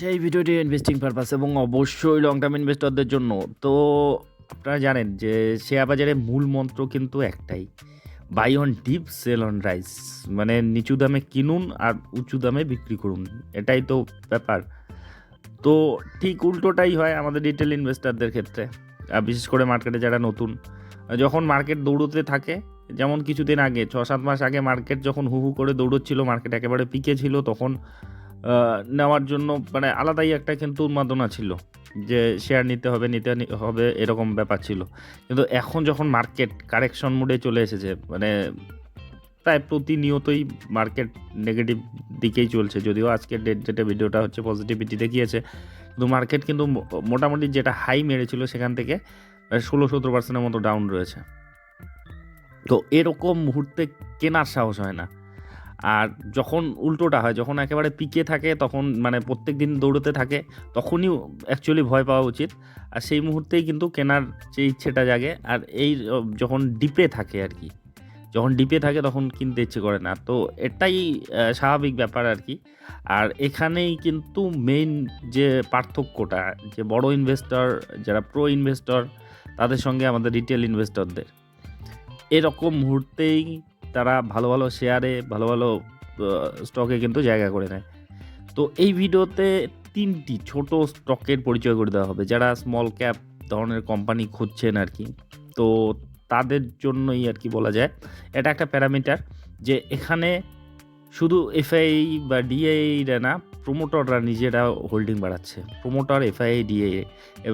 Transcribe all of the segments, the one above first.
সেই ভিডিওটি investing purpose এবং অবশ্যই লং টার্ম ইনভেস্টরদের জন্য। তো আপনারা জানেন যে শেয়ার বাজারে মূল মন্ত্র কিন্তু একটাই buy on dip sell on rise মানে নিচু দামে কিনুন আর উঁচু দামে বিক্রি করুন, এটাই তো ব্যাপার। তো ঠিক উল্টোটাই হয় আমাদের রিটেল ইনভেস্টরদের ক্ষেত্রে, আর বিশেষ করে মার্কেটে যারা নতুন। যখন মার্কেট দৌড়তে থাকে, যেমন কিছুদিন আগে ছ সাত মাস আগে মার্কেট যখন হু হু করে দৌড়চ্ছিল মার্কেট একেবারে পিকে ছিল, তখন নেওয়ার জন্য মানে আলাদাই একটা কিন্তু উন্মাদনা ছিল যে শেয়ার নিতে হবে নিতে হবে এরকম ব্যাপার ছিল। কিন্তু এখন যখন মার্কেট কারেকশন মোডে চলে এসেছে মানে প্রায় প্রতিনিয়তই মার্কেট নেগেটিভ দিকেই চলছে। যদিও আজকের ডেট ডেটে ভিডিওটা হচ্ছে পজিটিভিটি দেখিয়েছে, কিন্তু মার্কেট কিন্তু মোটামুটি যেটা হাই মেরেছিল সেখান থেকে ষোলো সতেরো পার্সেন্টের মতো ডাউন রয়েছে। তো এরকম মুহূর্তে কেনার সাহস হয় না। আর যখন উল্টোটা হয়, যখন একেবারে পিকে থাকে, তখন মানে প্রত্যেক দিন দৌড়তে থাকে, তখনই অ্যাকচুয়ালি ভয় পাওয়া উচিত। আর সেই মুহূর্তেই কিন্তু কেনার যে ইচ্ছেটা জাগে, আর এই যখন ডিপে থাকে আর কি, যখন ডিপে থাকে তখন কিনতে ইচ্ছে করে না। তো এটাই স্বাভাবিক ব্যাপার আর কি। আর এখানেই কিন্তু মেইন যে পার্থক্যটা, যে বড় ইনভেস্টর যারা প্রো ইনভেস্টর তাদের সঙ্গে আমাদের রিটেল ইনভেস্টরদের এরকম মুহূর্তেই তারা ভালো ভালো শেয়ারে ভালো ভালো স্টকে কিন্তু জায়গা করে নেয়। তো এই ভিডিওতে তিনটি ছোট স্টকের পরিচয় করে দেওয়া হবে, যারা স্মল ক্যাপ ধরনের কোম্পানি খুঁজছেন আর কি তো তাদের জন্যই আর কি বলা যায়, এটা একটা প্যারামিটার যে এখানে শুধু এফআই বা ডিআইরা না প্রোমোটররা নিজেরা হোল্ডিং বাড়াচ্ছে। প্রোমোটর এফআই ডিএ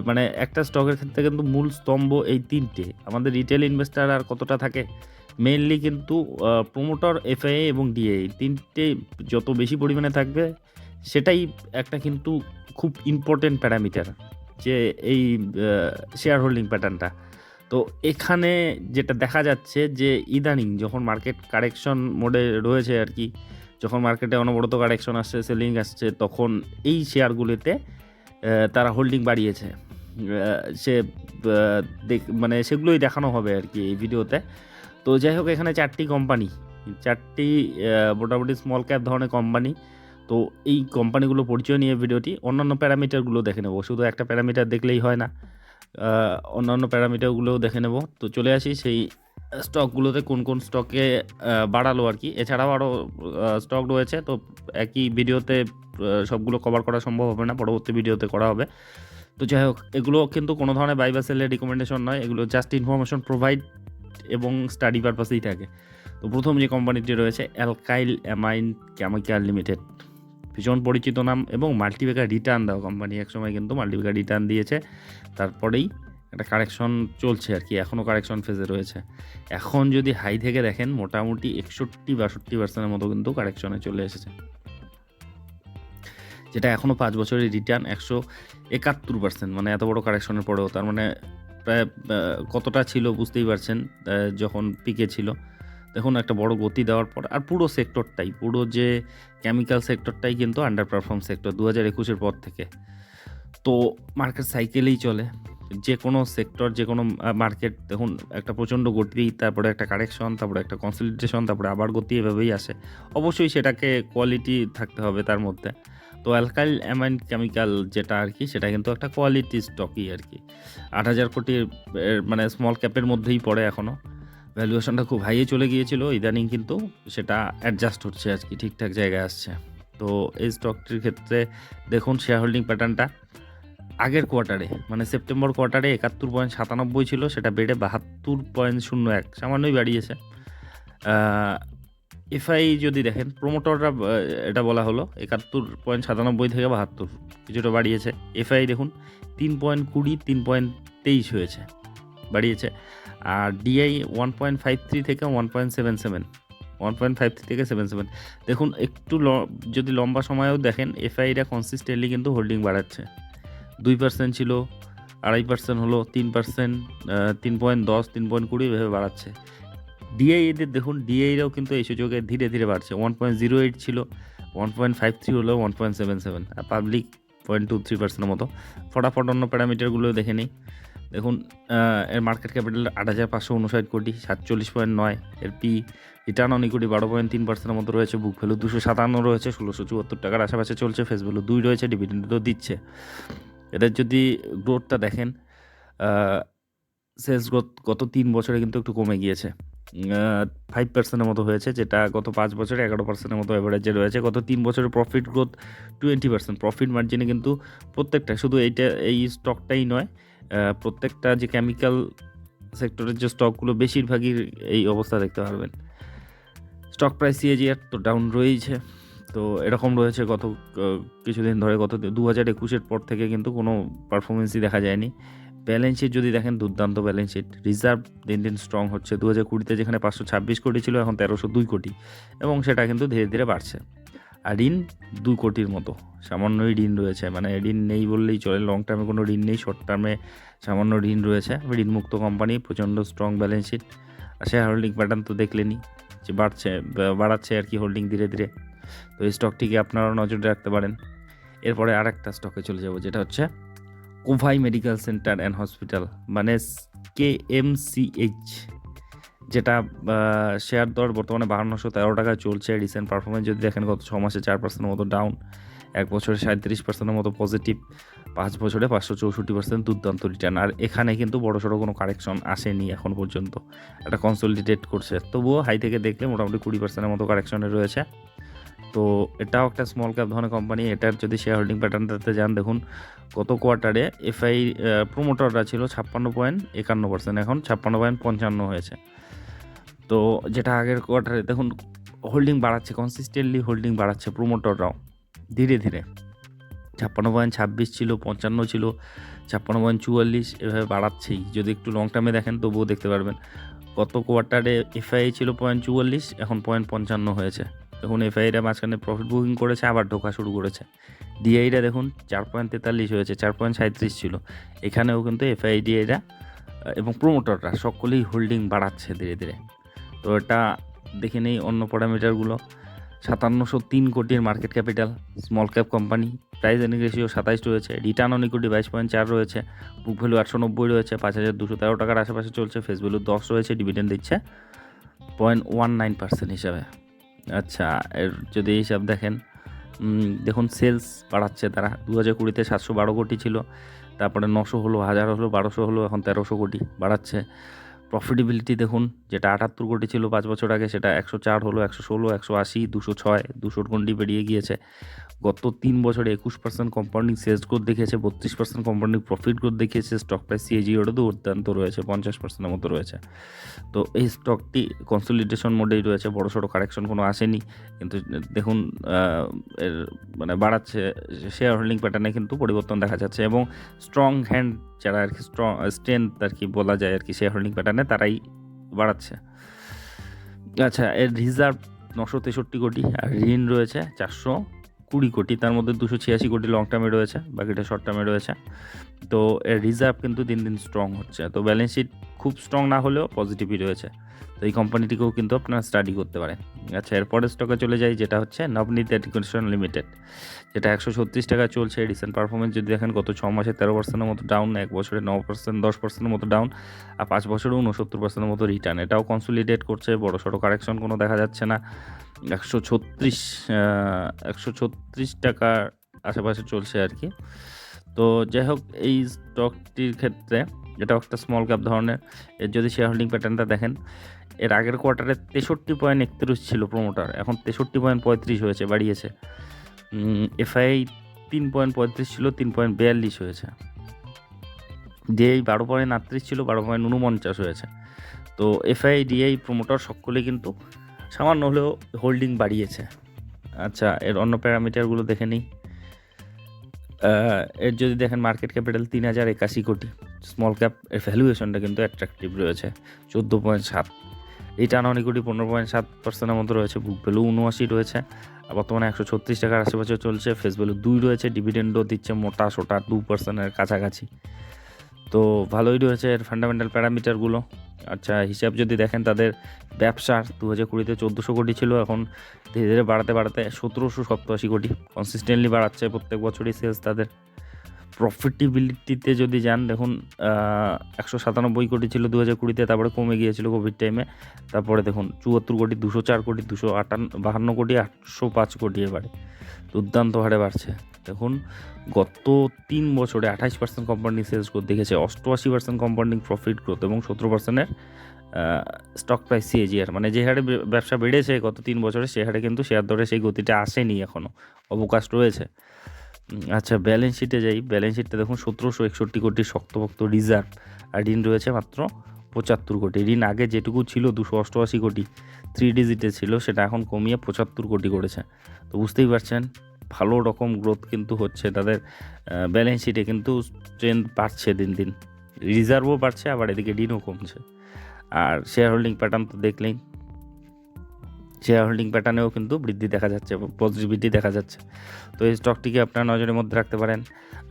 মানে একটা স্টকের ক্ষেত্রে কিন্তু মূল স্তম্ভ এই তিনটে। আমাদের রিটেল ইনভেস্টার আর কতটা থাকে? মেইনলি কিন্তু প্রোমোটর এফআই এবং ডিএ তিনটে যত বেশি পরিমাণে থাকবে, সেটাই একটা কিন্তু খুব ইম্পর্টেন্ট প্যারামিটার যে এই শেয়ার হোল্ডিং প্যাটার্নটা তো এখানে যেটা দেখা যাচ্ছে যে ইদানিং যখন মার্কেট কারেকশন মোডে রয়েছে আর কি, যখন মার্কেটে অনবরত কারেকশন আসছে সেলিং আসছে, তখন এই শেয়ারগুলিতে তারা হোল্ডিং বাড়িয়েছে। সে মানে সেগুলোই দেখানো হবে আর কি এই ভিডিওতে তো যাই হোক, এখানে চারটি কোম্পানি চারটি মোটামুটি স্মল ক্যাপ ধরনের কোম্পানি তো এই কোম্পানিগুলো পরিচয় নিয়ে ভিডিওটি, অন্যান্য প্যারামিটারগুলো দেখে নেব। শুধু একটা প্যারামিটার দেখলেই হয় না। অন্যান্য প্যারামিটারগুলোও দেখে নেব। তো চলে আসি সেই স্টকগুলোতে কোন কোন স্টকে বাড়ালো আর কি। এছাড়াও আরও স্টক রয়েছে। তো একই ভিডিওতে সবগুলো কভার করা সম্ভব হবে না। পরবর্তী ভিডিওতে করা হবে। তো যাই হোক, এগুলো কিন্তু কোনো ধরনের বাই বা সেলের রিকমেন্ডেশন নয়। এগুলো জাস্ট ইনফরমেশন প্রোভাইড এবং স্টাডি পারপাসেই থাকে। তো প্রথম যে কোম্পানিটি রয়েছে অ্যালকাইল অ্যামাইন কেমিক্যাল লিমিটেড ভীষণ পরিচিত নাম এবং মাল্টিবেকার রিটার্ন দেওয়া কোম্পানি একসময় কিন্তু মাল্টিবেকার রিটার্ন দিয়েছে। তারপরেই একটা কারেকশন চলছে আর কি এখনও কারেকশন ফেজে রয়েছে। এখন যদি হাই থেকে দেখেন, মোটামুটি একষট্টি বাষট্টি পার্সেন্টের মতো কিন্তু কারেকশনে চলে এসেছে। যেটা এখনও পাঁচ বছরের রিটার্ন একশো একাত্তর পার্সেন্ট মানে এত বড় কারেকশনের পরেও। তার মানে প্রায় কতটা ছিল বুঝতেই পারছেন যখন পিকে ছিল। দেখুন, একটা বড় গতি দেওয়ার পর, আর পুরো সেক্টরটাই, পুরো যে কেমিক্যাল সেক্টরটাই কিন্তু আন্ডার পারফর্ম সেক্টর দু হাজার একুশের পর থেকে। তো মার্কেট সাইকেলেই চলে। যে কোনো সেক্টর যে কোনো মার্কেট দেখুন, একটা প্রচণ্ড গতি, তারপরে একটা কারেকশন তারপরে একটা কনসলিডেশন তারপরে আবার গতি এভাবেই আসে। অবশ্যই সেটাকে কোয়ালিটি থাকতে হবে তার মধ্যে। তো অ্যালকাইল অ্যামাইন কেমিক্যাল যেটা আর কি, সেটা কিন্তু একটা কোয়ালিটি স্টকই আর কি। আট হাজার এর মানে স্মল ক্যাপের মধ্যেই পড়ে এখনও ভ্যালুয়েশনটা খুব হাইয়ে চলে গিয়েছিল, ইদানিং কিন্তু সেটা অ্যাডজাস্ট হচ্ছে আর কি ঠিকঠাক জায়গায় আসছে। তো এই স্টকটির ক্ষেত্রে দেখুন শেয়ার হোল্ডিং প্যাটার্নটা আগের কোয়ার্টারে মানে সেপ্টেম্বর কোয়ার্টারে একাত্তর পয়েন্ট সাতানব্বই ছিল, সেটা বেড়ে বাহাত্তর পয়েন্ট শূন্য এক, সামান্যই বাড়িয়েছে। এফআই যদি দেখেন প্রোমোটররা এটা বলা হলো, একাত্তর পয়েন্ট সাতানব্বই থেকে বাহাত্তর, কিছুটা বাড়িয়েছে। এফআই দেখুন, তিন পয়েন্ট কুড়ি, তিন পয়েন্ট তেইশ হয়েছে, বাড়িয়েছে। আর DI one point five three থেকে one point seven seven, one point five three থেকে সেভেন সেভেন। দেখুন, একটু যদি লম্বা সময়েও দেখেন এফআইরা কনসিস্টেন্টলি কিন্তু হোল্ডিং বাড়াচ্ছে। দুই পার্সেন্ট ছিল, আড়াই পার্সেন্ট হলো, তিন পার্সেন্ট তিন পয়েন্ট দশ, তিন পয়েন্ট কুড়ি এভাবে বাড়াচ্ছে। ডিআই এদের দেখুন ডিআইরাও কিন্তু এই সুযোগে ধীরে ধীরে বাড়ছে। ওয়ান পয়েন্ট জিরো এইট ছিল ওয়ান পয়েন্ট ফাইভ থ্রি হলো ওয়ান পয়েন্ট সেভেন সেভেন আর পাবলিক পয়েন্ট টু থ্রি পার্সেন্টের মতো। ফটাফট অন্য প্যারামিটারগুলো দেখে নিই। দেখুন এর মার্কেট ক্যাপিটাল আট হাজার পাঁচশো উনষাট কোটি, সাতচল্লিশ পয়েন্ট নয়। এর পি রিটার্ন অন ইকুইটি বারো পয়েন্ট তিন পার্সেন্টের মতো রয়েছে। বুক ভ্যালু দুশো সাতান্ন রয়েছে, ষোলোশো চুয়াত্তর টাকার আশেপাশে চলছে। ফেস ভ্যালু দুই রয়েছে ডিভিডেন্ডও দিচ্ছে। এদের যদি গ্রোথটা দেখেন সেলস গ্রোথ গত তিন বছরে কিন্তু একটু কমে গিয়েছে। ফাইভ পার্সেন্টের মতো হয়েছে, যেটা গত পাঁচ বছরে এগারো পার্সেন্টের মতো অ্যাভারেজে রয়েছে। গত তিন বছরে profit growth twenty percent profit মার্জিনে কিন্তু প্রত্যেকটা, শুধু এইটা, এই স্টকটাই নয় প্রত্যেকটা যে কেমিক্যাল সেক্টরের যে স্টকগুলো বেশিরভাগই এই অবস্থা দেখতে পারবেন। স্টক প্রাইস সিএজিআর তো ডাউন রয়েছে তো এরকম রয়েছে গত কিছুদিন ধরে, গত দু হাজার একুশের পর থেকে কিন্তু কোনো পারফরমেন্সই দেখা যায়নি। ব্যালেন্স শিট যদি দেখেন, দুর্দান্ত ব্যালেন্স শিট রিজার্ভ দিন দিন স্ট্রং হচ্ছে। দু হাজার কুড়িতে যেখানে পাঁচশো ছাব্বিশ কোটি ছিল, এখন তেরোশো দুই কোটি। এবং সেটা কিন্তু ধীরে ধীরে বাড়ছে। আর ঋণ দুই কোটির মতো। সামান্যই ঋণ রয়েছে। মানে ঋণ নেই বললেই চলে। লং টার্মে কোনো ঋণ নেই শর্ট টার্মে সামান্য ঋণ রয়েছে। ঋণমুক্ত কোম্পানি প্রচণ্ড স্ট্রং ব্যালেন্স শিট আর শেয়ার হোল্ডিং প্যাটার্ন তো দেখলেনই যে বাড়ছে, বাড়াচ্ছে আর কি হোল্ডিং ধীরে ধীরে। তো এই স্টকটিকে আপনারা নজরে রাখতে পারেন। এরপরে আর একটা স্টকে চলে যাব, যেটা হচ্ছে Kovai medical centre and hospital মানে কে এম সি এইচ, যেটা শেয়ার দর বর্তমানে বাহান্নশো তেরো টাকা চলছে। রিসেন্ট পারফরমেন্স যদি দেখেন, গত ছ মাসে চার পার্সেন্টের মতো ডাউন এক বছরে সাঁত্রিশ পার্সেন্টের মতো পজিটিভ পাঁচ বছরে পাঁচশো চৌষট্টি পার্সেন্ট দুর্দান্ত রিটার্ন আর এখানে কিন্তু বড় সড়ো কোনো কারেকশন আসেনি এখন পর্যন্ত। একটা কনসোলিডেট করছে। তবুও হাই থেকে দেখলে মোটামুটি কুড়ি পার্সেন্টের মতো কারেকশনে রয়েছে। তো এটাও একটা স্মল ক্যাপ ধরনের কোম্পানি এটার যদি শেয়ার হোল্ডিং প্যাটার্নটাতে যান, দেখুন গত কোয়ার্টারে এফআই প্রোমোটাররা ছিল ছাপ্পান্ন পয়েন্ট একান্ন পার্সেন্ট এখন ছাপ্পান্ন পয়েন্ট পঞ্চান্ন হয়েছে। তো যেটা আগের কোয়ার্টারে দেখুন হোল্ডিং বাড়াচ্ছে কনসিস্টেন্টলি হোল্ডিং বাড়াচ্ছে প্রোমোটররাও ধীরে ধীরে। ছাপ্পান্ন পয়েন্ট ছাব্বিশ ছিল, পঞ্চান্ন ছিল, ছাপ্পান্ন পয়েন্ট চুয়াল্লিশ, এভাবে বাড়াচ্ছেই। যদি একটু লং টার্মে দেখেন, তবুও দেখতে পারবেন। গত কোয়ার্টারে এফআই ছিল পয়েন্ট চুয়াল্লিশ, এখন পয়েন্ট পঞ্চান্ন হয়েছে। দেখুন এফআইরা মাঝখানে প্রফিট বুকিং করেছে, আবার ঢোকা শুরু করেছে। ডিআইরা দেখুন, চার পয়েন্ট তেতাল্লিশ হয়েছে, চার পয়েন্ট সাঁত্রিশ ছিল। এখানেও কিন্তু এফআই ডিআইরা এবং প্রোমোটররা সকলেই হোল্ডিং বাড়াচ্ছে ধীরে ধীরে। তো এটা দেখে নেই অন্য প্যারামিটারগুলো সাতান্নশো তিন কোটির market capital small cap company price earning ratio সাতাইশ রয়েছে। রিটার্ন অন ইকুইটি বাইশ পয়েন্ট চার রয়েছে। বুক ভ্যালু আটশো নব্বই রয়েছে। পাঁচ হাজার দুশো তেরো টাকার আশেপাশে চলছে। ফেস ভ্যালু দশ রয়েছে। ডিভিডেন্ড দিচ্ছে। পয়েন্ট ওয়ান নাইন পার্সেন্ট হিসাবে। আচ্ছা এর যদি হিসাব দেখেন দেখুন সেলস বাড়াচ্ছে, তারা দু হাজার কুড়িতে সাতশো বারো কোটি ছিল, তারপরে নশো হলো, হাজার হলো, বারোশো হলো, এখন তেরোশো কোটি বাড়াচ্ছে। প্রফিটেবিলিটি দেখুন, যেটা আটাত্তর কোটি ছিল পাঁচ বছর আগে, সেটা একশো চার হলো, একশো ষোলো, একশো আশি, দুশো ছয়, দুশোর গন্ডি বেরিয়ে গিয়েছে। গত তিন বছরে একুশ পার্সেন্ট কোম্পানি সেলস গ্রোথ দেখিয়েছে, বত্রিশ পার্সেন্ট কোম্পানি প্রফিট গ্রোথ দেখিয়েছে স্টক প্রাইস সিএজিওটা দুর্দান্ত রয়েছে, পঞ্চাশ পার্সেন্টের মতো রয়েছে। তো এই স্টকটি কনসলিডেশন মোডেই রয়েছে বড় সড়ো কারেকশন কোনো আসেনি, কিন্তু দেখুন এর মানে বাড়াচ্ছে শেয়ার হোল্ডিং প্যাটার্নে কিন্তু পরিবর্তন দেখা যাচ্ছে এবং স্ট্রং হ্যান্ড যারা আর কি স্ট্রং স্ট্রেংথ আর কি বলা যায় আর কি শেয়ার হোল্ডিং প্যাটার্নে তারাই বাড়াচ্ছে। আচ্ছা এর রিজার্ভ নশো তেষট্টি কোটি আর ঋণ রয়েছে চারশো কুড়ি কোটি। তার মধ্যে দুশো ছিয়াশি কোটি লং টার্মে রয়েছে, বাকিটা শর্ট টার্মে রয়েছে। তো এর রিজার্ভ কিন্তু দিন দিন স্ট্রং হচ্ছে। তো ব্যালেন্স শিট খুব স্ট্রং না হলেও পজিটিভই রয়েছে। তো এই কোম্পানিটিকেও কিন্তু আপনারা স্টাডি করতে পারেন। আচ্ছা এরপরের স্টকে চলে যাই, যেটা হচ্ছে নবনীত এডুকেশন লিমিটেড যেটা একশো ছত্রিশ টাকা চলছে। রিসেন্ট পারফরমেন্স যদি দেখেন, গত ছ মাসে তেরো পার্সেন্টের মতো ডাউন এক বছরে ন পার্সেন্ট দশ পার্সেন্টের মতো ডাউন আর পাঁচ বছরে উনসত্তর পার্সেন্টের মতো রিটার্ন এটাও কনসলিডেট করছে, বড় সড়ো কারেকশন কোনো দেখা যাচ্ছে না। একশো ছত্রিশ একশো ছত্রিশ টাকার আশেপাশে চলছে আর কি। তো যাই হোক এই স্টকটির ক্ষেত্রে এটা একটা স্মল ক্যাপ ধরনের, এর যদি শেয়ার হোল্ডিং প্যাটার্নটা দেখেন, এর আগের কোয়ার্টারে তেষট্টি পয়েন্ট একত্রিশ ছিল প্রোমোটার এখন তেষট্টি পয়েন্ট পঁয়ত্রিশ হয়েছে, বাড়িয়েছে। এফআই তিন পয়েন্ট পঁয়ত্রিশ ছিল, তিন পয়েন্ট বিয়াল্লিশ হয়েছে। ডিআই বারো পয়েন্ট আটত্রিশ ছিল, বারো পয়েন্ট উনপঞ্চাশ হয়েছে। তো এফআই ডিআই প্রোমোটার সকলে কিন্তু সামান্য হলেও হোল্ডিং বাড়িয়েছে। আচ্ছা এর অন্য প্যারামিটারগুলো দেখে নিই। এর যদি দেখেন মার্কেট ক্যাপিটাল তিন হাজার একাশি কোটি। স্মল ক্যাপ এর ভ্যালুয়েশনটা কিন্তু অ্যাট্রাকটিভ রয়েছে, চোদ্দ পয়েন্ট সাত। রিটার্ন অন কোটি পনেরো পয়েন্ট সাত পার্সেন্টের মতো রয়েছে বুক ভ্যালু উনআশি রয়েছে। বর্তমানে একশো ছত্রিশ টাকার আশেপাশে চলছে ফেস ভ্যালু দুই রয়েছে ডিভিডেন্ডও দিচ্ছে মোটা সোটা টু পার্সেন্টের কাছাকাছি। তো ভালোই রয়েছে এর ফান্ডামেন্টাল প্যারামিটারগুলো আচ্ছা হিসাব যদি দেখেন তাদের ব্যবসার দু হাজার কুড়িতে চোদ্দোশো কোটি ছিল, এখন ধীরে ধীরে বাড়াতে বাড়াতে সতেরোশো সপ্তাশি কোটি কনসিস্টেন্টলি বাড়াচ্ছে প্রত্যেক বছরই সেলস তাদের। প্রফিটেবিলিটিতে যদি যান, দেখুন একশো সাতানব্বই কোটি ছিল দু হাজার কুড়িতে, তারপরে কমে গিয়েছিল কোভিড টাইমে তারপরে দেখুন, চুয়াত্তর কোটি, দুশো চার কোটি, দুশো আটান্ন বাহান্ন কোটি, আটশো পাঁচ কোটি এবারে। দুর্দান্ত হারে বাড়ছে। দেখুন, গত তিন বছরে আঠাইশ পার্সেন্ট কোম্পানি সেলস গ্রোথ দেখেছে, অষ্টআশি পার্সেন্ট কোম্পানি প্রফিট গ্রোথ এবং সতেরো পার্সেন্টের স্টক প্রাইস সিএজিআর মানে যে হারে ব্যবসা বেড়েছে গত তিন বছরে, সে হারে কিন্তু শেয়ার দরে সেই গতিটা আসেনি এখনও অবকাশ রয়েছে। আচ্ছা ব্যালেন্স শিটে যাই। ব্যালেন্স শিটটা দেখুন, সতেরোশো একষট্টি কোটি শক্তভক্ত রিজার্ভ আর ঋণ রয়েছে মাত্র পঁচাত্তর কোটি। ঋণ আগে যেটুকু ছিল দুশো অষ্টআশি কোটি থ্রি ডিজিটে ছিল, সেটা এখন কমিয়ে পঁচাত্তর কোটি করেছে। তো বুঝতেই পারছেন, ভালো রকম গ্রোথ কিন্তু হচ্ছে তাদের ব্যালেন্স শিটে কিন্তু স্ট্রেংথ বাড়ছে দিন দিন। রিজার্ভও বাড়ছে, আবার এদিকে ঋণও কমছে। আর শেয়ার হোল্ডিং প্যাটার্ন তো দেখলেই শেয়ার হোল্ডিং প্যাটার্নেও কিন্তু বৃদ্ধি দেখা যাচ্ছে পজিটিভিটি দেখা যাচ্ছে। তো এই স্টকটিকে আপনার নজরের মধ্যে রাখতে পারেন।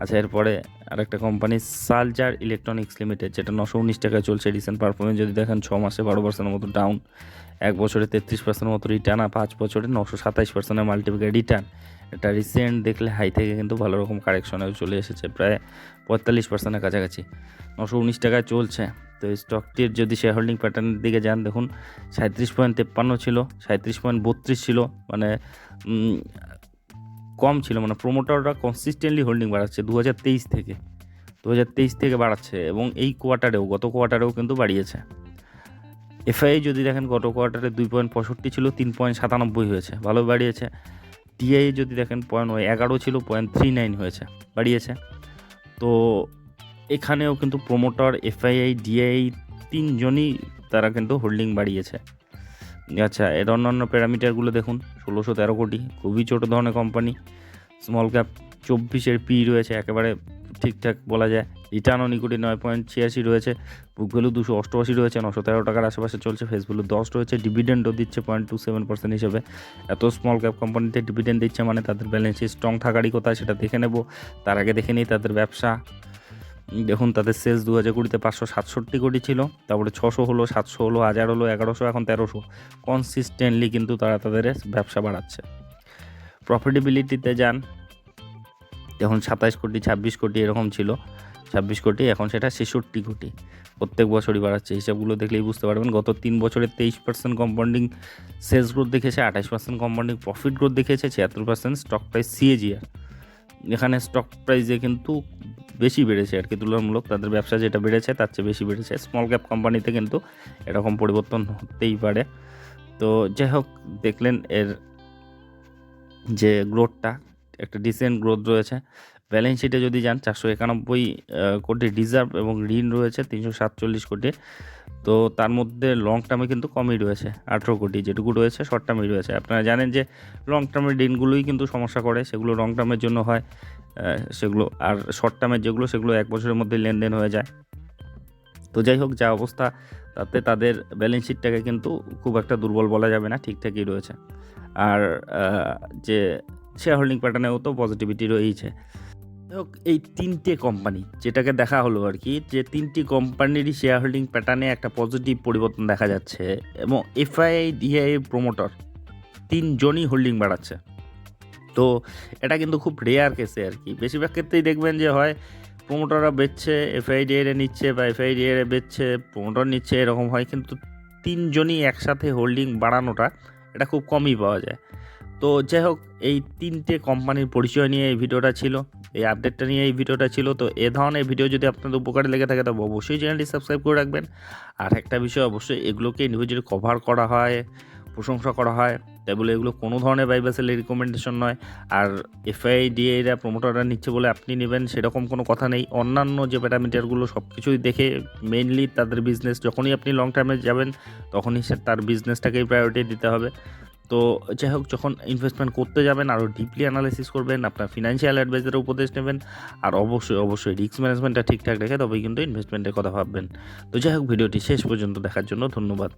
আচ্ছা এরপরে আরেকটা কোম্পানি সালজার ইলেকট্রনিক্স লিমিটেড যেটা নশো উনিশ টাকায় চলছে রিসেন্ট পারফরমেন্স যদি দেখেন, ছ মাসে বারো পার্সেন্টের মতো ডাউন এক বছরে তেত্রিশ পার্সেন্টের মতো রিটার্ন আর পাঁচ বছরে নশো সাতাইশ পার্সেন্টের মাল্টিপ্লিকার রিটার্ন এটা রিসেন্ট দেখলে হাই থেকে কিন্তু ভালো রকম কারেকশনেও চলে এসেছে। প্রায় পঁয়তাল্লিশ পার্সেন্টের কাছাকাছি। নশো উনিশ টাকায় চলছে। তো এই স্টকটির যদি শেয়ার হোল্ডিং প্যাটার্নের দিকে যান, দেখুন, সাঁত্রিশ পয়েন্ট তেপ্পান্ন ছিল, সাঁত্রিশ পয়েন্ট বত্রিশ ছিল মানে কম ছিল মানে প্রোমোটাররা কনসিস্টেন্টলি হোল্ডিং বাড়াচ্ছে দু হাজার তেইশ থেকে। দু হাজার তেইশ থেকে বাড়াচ্ছে এবং এই কোয়ার্টারেও গত কোয়ার্টারেও কিন্তু বাড়িয়েছে। এফআই যদি দেখেন, গত কোয়ার্টারে দুই পয়েন্ট পঁয়ষট্টি ছিল, তিন পয়েন্ট সাতানব্বই হয়েছে, ভালো বাড়িয়েছে। টিআই যদি দেখেন, পয়েন্ট এগারো ছিল, পয়েন্ট থ্রি নাইন হয়েছে, বাড়িয়েছে। তো এখানেও কিন্তু প্রোমোটার এফআইআই ডিআই তিনজনই তারা কিন্তু হোল্ডিং বাড়িয়েছে। আচ্ছা এর অন্যান্য প্যারামিটারগুলো দেখুন, ষোলোশো তেরো কোটি, খুবই ছোটো ধরনের কোম্পানি স্মল ক্যাপ চব্বিশের পি রয়েছে, একেবারে ঠিকঠাক বলা যায়। রিটার্ন অন ইকুইটি নয় পয়েন্ট ছিয়াশি রয়েছে, বুক ভ্যালু দুশো অষ্টআশি রয়েছে, নশো তেরো টাকার আশেপাশে চলছে ফেস ভ্যালু দশ রয়েছে ডিভিডেন্ডও দিচ্ছে পয়েন্ট টু সেভেন পার্সেন্ট হিসেবে। এত স্মল ক্যাপ কোম্পানিতে ডিভিডেন্ড দিচ্ছে মানে তাদের ব্যালেন্স শিট স্ট্রং থাকারই কথা, সেটা দেখে নেব। তার আগে দেখে নিই তাদের ব্যবসা। দেখুন, তাদের সেলস দু হাজার কুড়িতে পাঁচশো সাতষট্টি কোটি ছিল, তারপরে ছশো হলো, সাতশো হলো, হাজার হলো, এগারোশো, এখন তেরোশো। কনসিস্টেন্টলি কিন্তু তারা তাদের ব্যবসা বাড়াচ্ছে। প্রফিটেবিলিটিতে যান এখন সাতাইশ কোটি, ছাব্বিশ কোটি এরকম ছিল। ছাব্বিশ কোটি, এখন সেটা ছেষট্টি কোটি। প্রত্যেক বছরই বাড়াচ্ছে। হিসাবগুলো দেখলেই বুঝতে পারবেন। গত তিন বছরে তেইশ পার্সেন্ট কম্পাউন্ডিং সেলস গ্রোথ দেখেছে আঠাশ পার্সেন্ট কম্পাউন্ডিং প্রফিট গ্রোথ দেখেছে, ছিয়াত্তর পার্সেন্ট স্টক প্রাইস সিএজিআর এখানে স্টক প্রাইসে কিন্তু বেশি বেড়েছে আর কি, তুলনামূলক। তাদের ব্যবসা যেটা বেড়েছে, তার চেয়ে বেশি বেড়েছে। স্মল ক্যাপ কোম্পানিতে কিন্তু এরকম পরিবর্তন হতেই পারে। তো যাই হোক, দেখলেন এর যে গ্রোথটা একটা ডিসেন্ট গ্রোথ রয়েছে। ব্যালেন্স শিটে যদি যান, চারশো একানব্বই কোটি রিজার্ভ এবং ঋণ রয়েছে, তিনশো সাতচল্লিশ কোটি। তো তার মধ্যে লং টার্মে কিন্তু কমই রয়েছে, আঠেরো কোটি যেটুকু রয়েছে শর্ট টার্মে রয়েছে। আপনারা জানেন যে লং টার্মের ঋণগুলোই কিন্তু সমস্যা করে, সেগুলো লং টার্মের জন্য হয় সেগুলো আর শর্ট টার্মের যেগুলো, সেগুলো এক বছরের মধ্যে লেনদেন হয়ে যায়। তো যাই হোক, যা অবস্থা, তাতে তাদের ব্যালেন্স শিটটাকে কিন্তু খুব একটা দুর্বল বলা যাবে না ঠিকঠাকই রয়েছে। আর যে শেয়ার হোল্ডিং প্যাটার্নেও তো পজিটিভিটি রয়েছে এই তিনটে কোম্পানি যেটাকে দেখা হলো আর কি, যে তিনটি কোম্পানিরই শেয়ার হোল্ডিং প্যাটার্নে একটা পজিটিভ পরিবর্তন দেখা যাচ্ছে এবং এফআইআই ডিআই প্রোমোটর তিনজনই হোল্ডিং বাড়াচ্ছে। তো এটা কিন্তু খুব রেয়ার কেসে আর কি। বেশিরভাগ ক্ষেত্রেই দেখবেন যে হয় প্রোমোটাররা বেচছে এফআইডিএরে নিচ্ছে বা এফআইডিএরে বেচছে প্রোমোটার নিচ্ছে, এরকম হয়। কিন্তু তিনজনই একসাথে হোল্ডিং বাড়ানোটা, এটা খুব কমই পাওয়া যায়। তো যাই হোক, এই তিনটে কোম্পানির পরিচয় নিয়ে এই ভিডিওটা ছিল, এই আপডেটটা নিয়ে এই ভিডিওটা ছিল, তো এ ধরনের ভিডিও যদি আপনাদের উপকারে লেগে থাকে, তবে অবশ্যই চ্যানেলটি সাবস্ক্রাইব করে রাখবেন। আর একটা বিষয় অবশ্যই, এগুলোকে ইন্ডিভিজুয়ালি কভার করা হয়, প্রশংসা করা হয়, তাই বলে এগুলো কোনো ধরনের বাইবাসেলের রিকমেন্ডেশন নয়। আর এফআইডিএরা প্রমোটাররা নিচ্ছে বলে আপনি নেবেন, সেরকম কোনো কথা নেই। অন্যান্য যে প্যারামিটারগুলো সব কিছুই দেখে মেইনলি তাদের বিজনেস যখনই আপনি লং টার্মে যাবেন, তখনই সে তার বিজনেসটাকেই প্রায়োরিটি দিতে হবে। তো যাই হোক, যখন ইনভেস্টমেন্ট করতে যাবেন আরও ডিপলি অ্যানালাইসিস করবেন, আপনার ফিনান্সিয়াল অ্যাডভাইজারের উপদেশ নেবেন, আর অবশ্যই অবশ্যই রিস্ক ম্যানেজমেন্টটা ঠিকঠাক রেখে তবেই কিন্তু ইনভেস্টমেন্টের কথা ভাববেন। তো যাই হোক, ভিডিওটি শেষ পর্যন্ত দেখার জন্য ধন্যবাদ।